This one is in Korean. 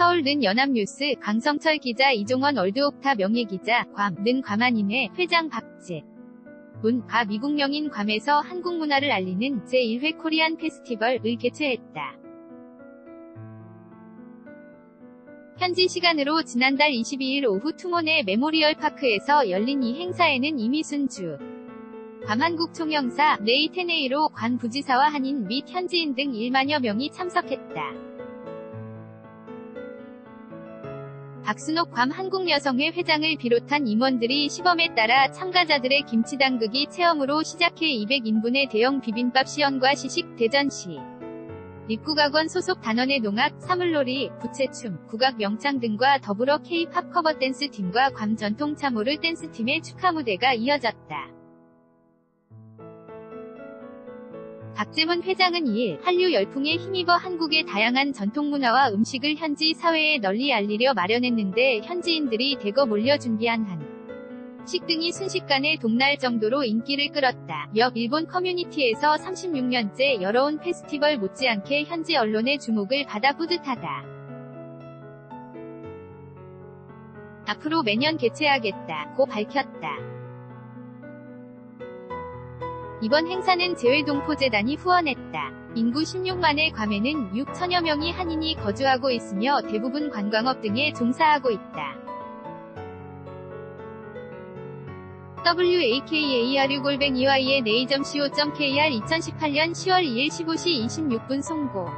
서울는 연합뉴스 강성철 기자 이종원 월드옥타 명예기자 괌는 괌한인회 회장 박재 문, 가 미국 명인 괌에서 한국 문화를 알리는 제1회 코리안 페스티벌을 개최했다. 현지 시간으로 지난달 22일 오후 투몬의 메모리얼 파크에서 열린 이 행사에는 이미순 주 괌한국 총영사 레이 테네이로 관 부지사와 한인 및 현지인 등 1만여 명이 참석했다. 박순옥 괌 한국여성회 회장을 비롯한 임원들이 시범에 따라 참가자들의 김치 담그기 체험으로 시작해 200인분의 대형 비빔밥 시연과 시식 대전시 입국학원 소속 단원의 농악, 사물놀이, 부채춤, 국악 명창 등과 더불어 K-팝 커버 댄스 팀과 괌 전통 참호를 댄스 팀의 축하 무대가 이어졌다. 박재문 회장은 2일 한류 열풍에 힘입어 한국의 다양한 전통문화와 음식을 현지 사회에 널리 알리려 마련했는데 현지인들이 대거 몰려 준비한 한 식 등이 순식간에 동날 정도로 인기를 끌었다. 역 일본 커뮤니티에서 36년째 열어온 페스티벌 못지않게 현지 언론의 주목을 받아 뿌듯하다. 앞으로 매년 개최하겠다. 고 밝혔다. 이번 행사는 재외동포재단이 후원했다. 인구 16만의 괌에는 6천여 명이 한인이 거주하고 있으며 대부분 관광업 등에 종사하고 있다. wakaru-y의 네이점 co.kr 2018년 10월 2일 15시 26분 송고